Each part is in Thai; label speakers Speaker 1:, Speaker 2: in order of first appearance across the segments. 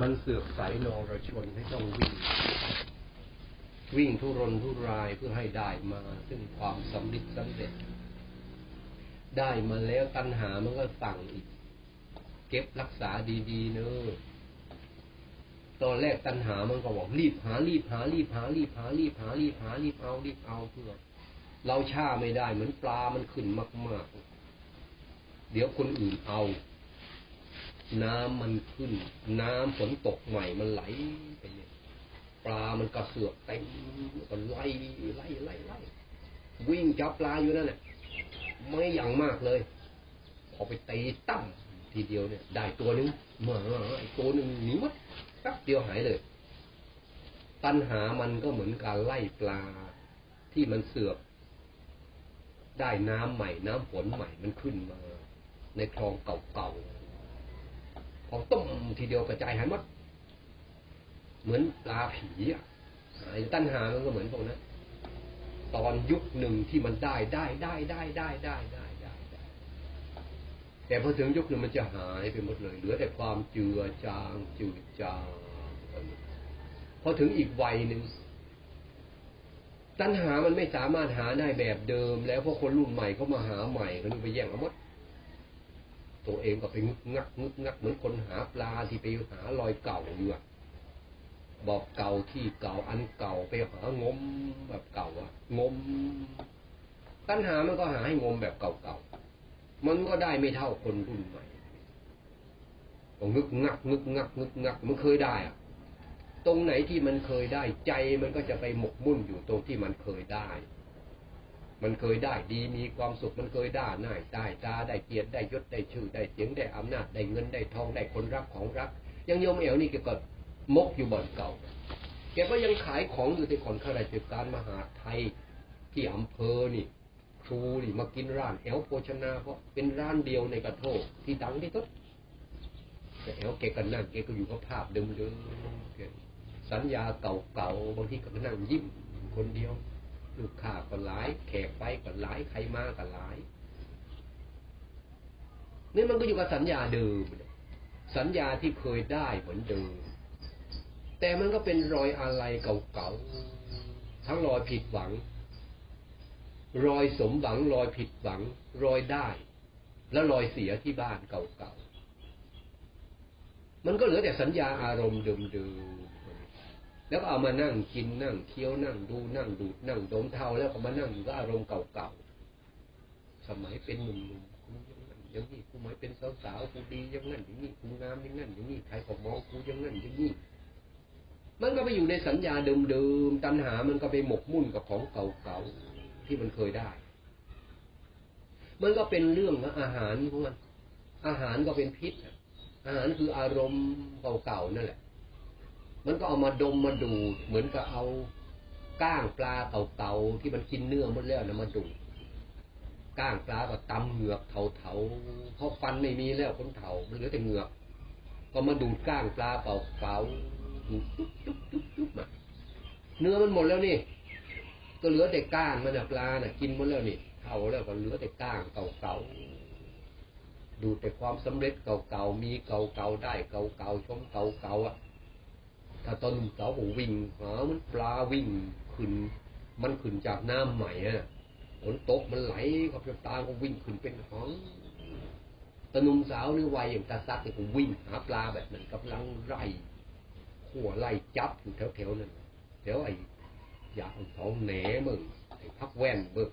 Speaker 1: มันเสือกใสนอรชนให้ต้องวิ่ง วิ่งทุรนทุรายเพื่อให้ได้มา ซึ่งความสำเร็จสำเร็จ ได้มาแล้วตัณหามันก็สั่งอีก เก็บรักษาดีๆเนอะตอนแรกตัณหามันก็บอกรีบหารีบหารีบหารีบหารีบหารีบหารีบเอารีบเอาเพื่อ เราช้าไม่ได้เหมือนปลามันขึ้นมาก ๆ เดี๋ยวคนอื่นเอา น้ำมันขึ้น น้ำฝนตกใหม่มันไหลไปเนี่ยปลามันกระเสือกเต็มก็ไล่ไล่ไล่ไล่วิ่งจับปลาอยู่นั่นแหละไม่อย่างมากเลย พอไปตีตั้มทีเดียวเนี่ย ได้ตัวหนึงมาอีกตัวหนึ่งหนีมัดแป๊บเดียวหายเลย ตัณหามันก็เหมือนการไล่ปลาที่มันเสือกได้น้ำใหม่ น้ำฝนใหม่มันขึ้นมา ในคลองเก่าๆ พอต้มทีเดียวกระจายหายหมด เหมือนปลาผีอะหายตัณหามันก็เหมือนพวกนั้นตอนยุคหนึ่งที่มันได้ได้ได้ได้ได้ได้ได้ได้ได้แต่พอถึงยุคหนึ่งมันจะหายไปหมดเลย เหลือแต่ความเจือจางจืดจางไปหมดพอถึงอีกวัยหนึ่งตัณหามันไม่สามารถหาได้แบบเดิม แล้วพราะคนรุ่นใหม่เขามาหาใหม่เขาไปแย่งเอาหมด ตัวเองก็ไปงึกงักงึกงักเหมือนคนหาปลาที่ไปหารอยเก่าอยู่อะบอกเก่าที่เก่าอันเก่าไปหางมแบบเก่าอะงม ตัณหามันก็หาให้งมแบบเก่าๆมันก็ได้ไม่เท่าคนรุ่นใหม่ก็งึกงักงึกงักงึกงัก มันเคยได้อะตรงไหนที่มันเคยได้ใจมันก็จะไปหมกมุ่นอยู่ตรงที่มันเคยได้ มันเคยได้ดีมีความสุขมันเคยได้หน้าได้ตาได้เกียรติได้ยศได้ชื่อได้เสียงได้อำนาจได้เงินได้ทองได้คนรักของรัก ยังโยมเอ๋วนี่แกก็มกอยู่บ่อนเก่า แกก็ยังขายของอยู่ที่ก่อนข้าราชการมหาไทยที่อำเภอนี่ ครูนี่มากินร้านแอลโภชนาเพราะเป็นร้านเดียวในกระโทกที่ดังที่สุดแต่แอลแกก็นั่งแกก็อยู่กับภาพเดิมๆสัญญาเก่าๆบางทีก็นั่งยิ้มคนเดียว ลูกค้าก็หลาย แขกไปก็หลายใครมาก็หลายนี่มันก็อยู่กับสัญญาเดิม สัญญาที่เคยได้เหมือนเดิม แต่มันก็เป็นรอยอะไรเก่าๆ ทั้งรอยผิดหวัง รอยสมหวัง รอยผิดหวัง รอยได้ แล้วรอยเสียที่บ้านเก่าๆ มันก็เหลือแต่สัญญาอารมณ์เดิมๆ แล้วก็เอามานั่งกินนั่งเคี้ยวนั่งดูนั่งดูดนั่งดมเทาแล้วก็มานั่งอยู่กับอารมณ์เก่าๆสมัยเป็นหนุ่มๆกูยังนั้นย่างนี้กูหมายเป็นสาวๆกูดีย่างนั้นย่างนี้กูงามย่างนั้นย่างนี้ใครก็มองกูย่างนั้นย่างนี้มันก็ไปอยู่ในสัญญาเดิมๆตัณหามันก็ไปหมกมุ่นกับของเก่าๆที่มันเคยได้ มันก็เป็นเรื่องอาหารของมันอาหารก็เป็นพิษอาหารคืออารมณ์เก่าๆนั่นแหละ มันก็เอามาดมมาดูด เหมือนกับเอาก้างปลาเก่าๆที่มันกินเนื้อหมดแล้วนะมาดูดก้างปลาก็ตำเหงือกเถาๆเพราะฟันไม่มีแล้วคนเถามันเหลือแต่เหงือก ก็มาดูดก้างปลาเปล่าๆดูดจุ๊บจุ๊บจุ๊บจุ๊บมาเนื้อมันหมดแล้วนี่ ก็เหลือแต่ก้างมันนะปลาน่ะ กินหมดแล้วนี่เท่าแล้วก็เหลือแต่ก้างเก่าๆดูแต่ความสำเร็จเก่าๆมีเก่าๆได้เก่าๆชมเก่าๆอะ ถ้าตอนหนุ่มสาวผมวิ่งหามันปลาวิ่งขึ้น มันขึ้นจากน้ำใหม่อะฝนตกมันไหลกับตาก็วิ่งขึ้นเป็นหองตนุ่มสาวนี่วัยอย่างตาซักเนี่ยผมวิ่งหาปลาแบบนั้นกำลังไล่ขัวไล่จับอยู่แถวๆนั้นแถวไอ้ยาสองแหนมึงไอ้พักแว่นเบิก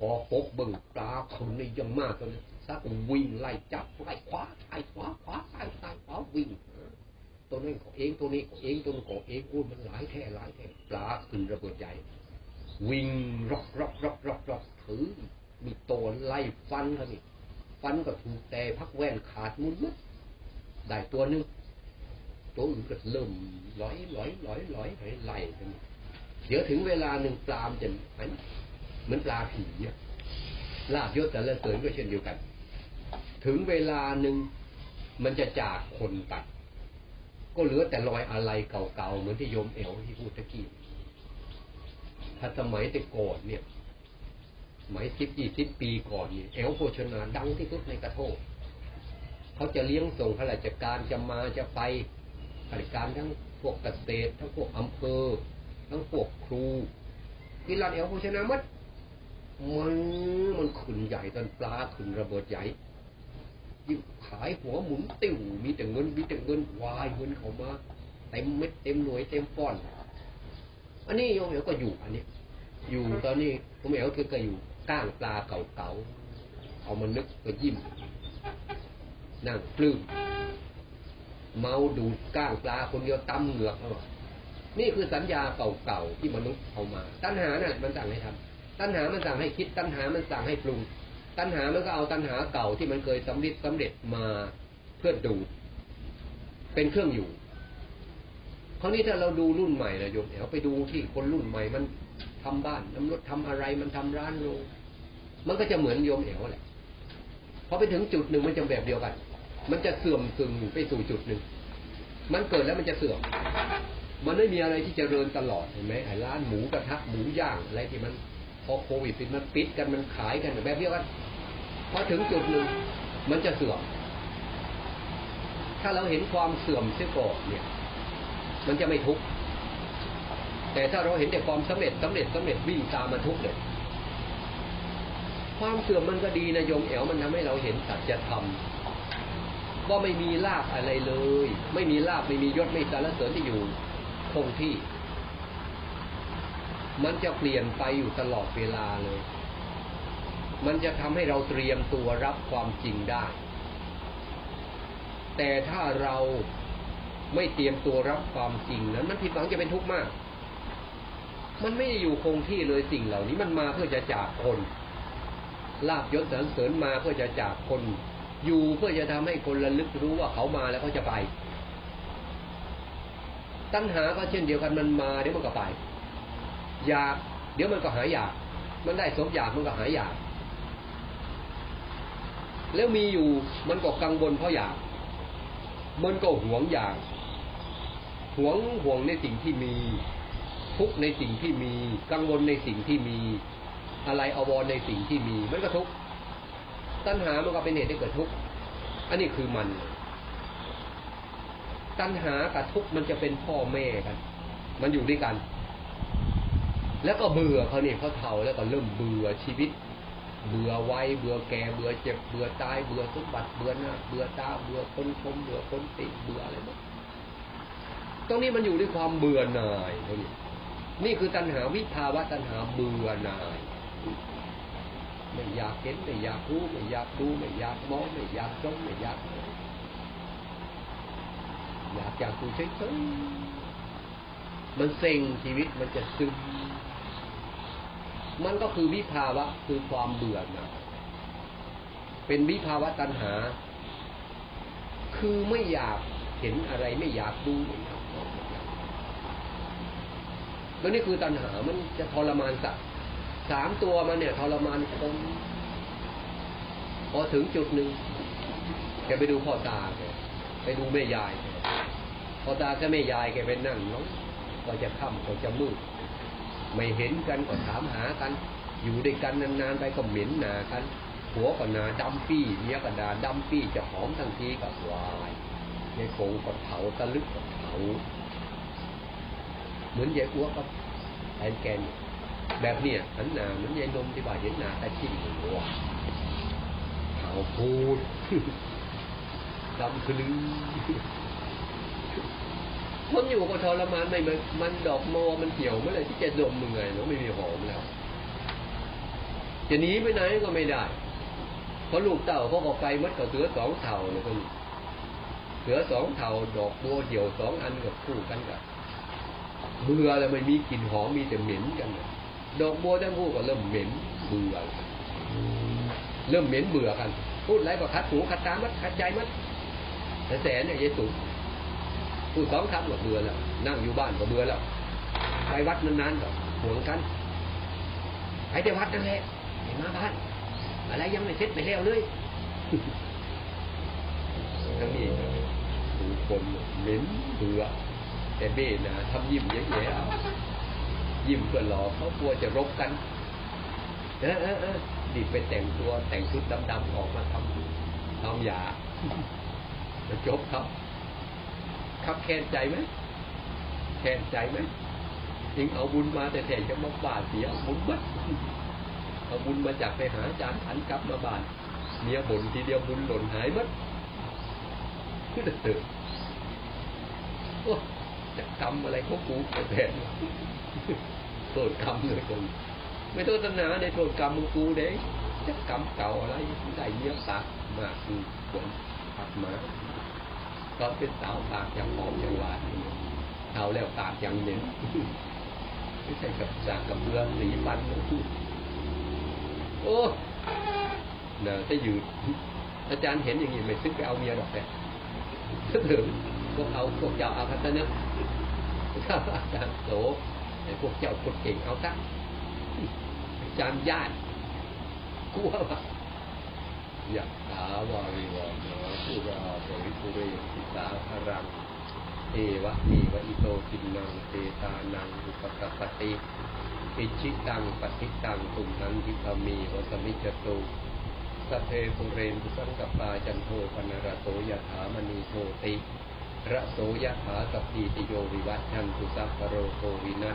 Speaker 1: กอปกเบิ่งปลาคนนี่ยังมากเลยซักวิ่งไล่จับไล่ขวาซ้ายขวาขวาซ้ายซ้ายขวาวิ่ง ตัวนี้ของเองตัวนี้ของเองตัวนี้ของเองอุ้มันหลายแท่หลายแท่ปลาขึ้นระเบิดใหญ่ วิ่งรอกรอกรอกรอกรอกถือมีตัวไล่ฟันเขานี่ฟันก็ถูกแต่พักแว่นขาดมุนมัดได้ตัวนึงตัวอื่นก็เริ่มลอยลอยลอยลอยไหลไล่กันเดี๋ยวถึงเวลาหนึ่งปลามจะเหมือนปลาผีลาบยศแต่ละเสริญก็เช่นเดียวกัน ถึงเวลาหนึ่งมันจะจากคนตัด ก็เหลือแต่รอยอะไรเก่าๆเหมือนที่โยมเอวที่พูดตะกี้ถ้าสมัยแต่ก่อนเนี่ยสมัยสิบยี่สิบปีก่อนเนี่ยเอวโภชนาดังที่สุดในกระโทกเขาจะเลี้ยงส่งข้าราชการจะมาจะไปข้าราชการทั้งพวกเกษตรทั้งพวกอำเภอ ทั้งพวกครูกินลาดเอวโภชนามัดมันมันขึ้นใหญ่ตอนปลาขึ้นระเบิดใหญ่ ยิ่งขายหัวหมุนติ้วมีแต่เงินมีแต่เงินวายเงินเขามาเต็มเม็ดเต็มหน่วยเต็มป้อน อันนี้โยมเอ๋วก็อยู่อันนี้ อยู่ตอนนี้ผมเอ๋คือก็อยู่ก้างปลาเก่าๆเอามานึกก็ยิ้มนั่งปลื้มเมาดูดก้างปลาคนเดียวตำเหงือกเอานี่คือสัญญาเก่าๆที่มนุษย์เอามา ตัณหาน่ะ มันสั่งให้ทำตัณหามันสั่งให้คิด ตัณหามันสั่งให้ปรุง ตัณหามันก็เอาตัณหาเก่าที่มันเคยสำเร็จสำเร็จมาเพื่อดู เป็นเครื่องอยู่ คราวนี้ถ้าเราดูรุ่นใหม่นะโยมเอ๋วไปดูที่คนรุ่นใหม่มันทำบ้านน้ำรถทำอะไรมันทำร้านโรงมันก็จะเหมือนโยมเอ๋วแหละพอไปถึงจุดหนึ่งมันจะแบบเดียวกัน มันจะเสื่อมซึงไปสู่จุดหนึ่ง มันเกิดแล้วมันจะเสื่อม มันไม่มีอะไรที่จเจริญตลอดเห็นไหมไอ้ร้านหมูกระทะหมูย่างอะไรที่มัน พอโควิดปิดมันปิดกันมันขายกันแบบเดียวกันพอถึงจุดหนึ่งมันจะเสื่อม ถ้าเราเห็นความเสื่อมเสียก่อนเนี่ย มันจะไม่ทุกข์แต่ถ้าเราเห็นแต่ความสำเร็จสำเร็จสำเร็จวิ่งตามมันทุกข์เลยความเสื่อมมันก็ดีนะโยมแอวมันทำให้เราเห็นสัจธรรมว่าไม่มีลาบอะไรเลย ไม่มีลาบไม่มียศไม่สารเสริญที่อยู่คงที่ มันจะเปลี่ยนไปอยู่ตลอดเวลาเลย มันจะทำให้เราเตรียมตัวรับความจริงได้ แต่ถ้าเราไม่เตรียมตัวรับความจริงนั้นมันผิดหวังจะเป็นทุกข์มาก มันไม่ได้อยู่คงที่เลยสิ่งเหล่านี้มันมาเพื่อจะจากคนลาบยศสรรเสริญมาเพื่อจะจากคน อยู่เพื่อจะทำให้คนระลึกรู้ว่าเขามาแล้วเขาจะไป ตั้ณหาก็เช่นเดียวกันมันมาเดี๋ยวมันก็ไป อยาก เดี๋ยวมันก็หายอยาก มันได้สมอยากมันก็หายอยาก แล้วมีอยู่มันก็กังวลเพราะอยาก มันก็หวงอยาก หวงห่วงในสิ่งที่มี ทุกข์ในสิ่งที่มี กังวลในสิ่งที่มี อะไรอววรในสิ่งที่มี มันก็ทุกข์ตัณหามันก็เป็นเหตุให้เกิดทุกข์ อันนี้คือมัน ตัณหากับทุกข์มันจะเป็นพ่อแม่กัน มันอยู่ด้วยกัน แล้วก็เบื่อเขาเนี่ยเขาเท่าแล้วก็เริ่มเบื่อชีวิต เบื่อวัยเบื่อแก่เบื่อเจ็บเบื่อตายเบื่อสมบัติเบื่อหน้าเบื่อตาเบื่อคนชมเบื่อคนติเบื่ออะไรหมดตรงนี้มันอยู่ด้วยความเบื่อหน่ายนี่นี่คือตัณหาวิภาวะตัณหาเบื่อหน่ายไม่อยากเห็นไม่อยากรู้ไม่อยากดูไม่อยากมองไม่อยากจมไม่อยากอยากอยากดูเฉยๆมันเซ็งชีวิตมันจะซึม มันก็คือวิภาวะคือความเบื่อหน่ายเป็นวิภาวะตัณหา คือไม่อยากเห็นอะไรไม่อยากดูไม่อยากมองแล้วนี่คือตัณหามันจะทรมานสัตว์สามตัวมันเนี่ยทรมานคนพอถึงจุดหนึ่งแกไปดูพ่อตาแกไปดูแม่ยายพ่อตาก็แม่ยายแกไปนั่งเนาะก็จะค่ำก็จะมืด ไม่เห็นกันก็ถามหากัน อยู่ด้วยกันนานๆไปก็เหม็นหนากันหัวก็หนาดำปี้เมียก็ดาดำปี้จะหอมทันทีก็วายในโกงก็เผาตะลึกก็เผาเหมือนยายอ้วกก็แทนแกนแบบเนี้ยหันหนาเหมือนยายนมที่บ่าเห็นหนาแต่ชิ้นหัวเผาพูดดำคลือ มันอยู่กับทรมานไม่มันมันดอกโมมันเหี่ยวเมื่อไหร่ที่จะดมมึงไงเนาะไม่มีหอมแล้วจะหนีไปไหนก็ไม่ได้เพราะลูกเต่าเขาก็ไปมัดกับเสือสองเท่าเลยคนเสือสองเท่าดอกบัวเหี่ยวสองอันกับคู่กันกับเบื่อแล้วไม่มีกลิ่นหอมมีแต่เหม็นกันดอกบัวทั้งคู่ก็เริ่มเหม็นเบื่อเริ่มเหม็นเบื่อกัน พูดอะไรก็คัดหูคัดตามัดคัดใจมัดแต่แสนเนี่ยเยสุ พูดสองคำก็เบื่อแล้วนั่งอยู่บ้านก็เบื่อแล้วไปวัดนานๆก็ห่วงกันไปแต่วัดนั่นแหละไม่มาบ้านอะไรยังไม่เสร็จไม่แล้วเลยทั้งนี้ดูคนเหม็นเบื่อแต่เบ้นะทำยิ้มแย่ๆยิ้มเพื่อหลอกเขากลัวจะรบกันเออเออเออดิไปแต่งตัวแต่งชุดดำๆออกมาทำทำยาจะจบครับ ครับแค้นใจไหมแค้นใจไหมยิงเอาบุญมาแต่แต่จะมาบาดเสียบุญบัดเอาบุญมาจากไปหาอาจารย์ขันกลับมาบาดเมียบ่นทีเดียวบุญหล่นหายมัดขึ้นตื่นโอ้จะกรรมอะไรของกูแต่แต่โทษกรรมเลยคนไม่โทษตนาในโทษกรรมมึงกูเด้จะกรรมเก่าอะไรได้เยอะตักมากคือผลปักมา ตอนเป็นสาวปากอย่างหอมอย่างหวานเท่าแล้วปากอย่างเหม็นไม่ใช่กับจากกับเรือสีฟันโอ้น่าจะอยู่อาจารย์เห็นอย่างนี้ไม่ซึ้งไปเอาเมียดอกแต่ถ้าถึงพวกเอาพวกเจ้าเอาพัฒนะถ้าอาจารย์โสไอ้พวกเจ้าคนเก่งเอาตั้งอาจารย์ญาติกลัวว่า ยากถาวาริวานาสุราปริภูเรสิตาพรัง เอวะมีวะอิโตกินนังเตตานังอุปกปปติอิชิตังปฏิตังตุมนังทิพมีวสมิจตุสเพปุเรนตุสังกปาจันโทปนรโตยถามณีโทติ ระโสยถาสัพพีติโยวิวัตชันตุสัพพโรโควินา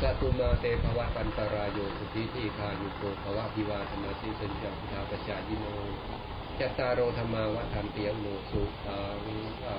Speaker 1: สตุมาเตภวะปันตรายโยสุทิทีคายุโกภวะพิวาธรรมาสิสัญจพุทธาปชายิโนจตารโรธรรมาวัฏันเตียงโนสุขังอา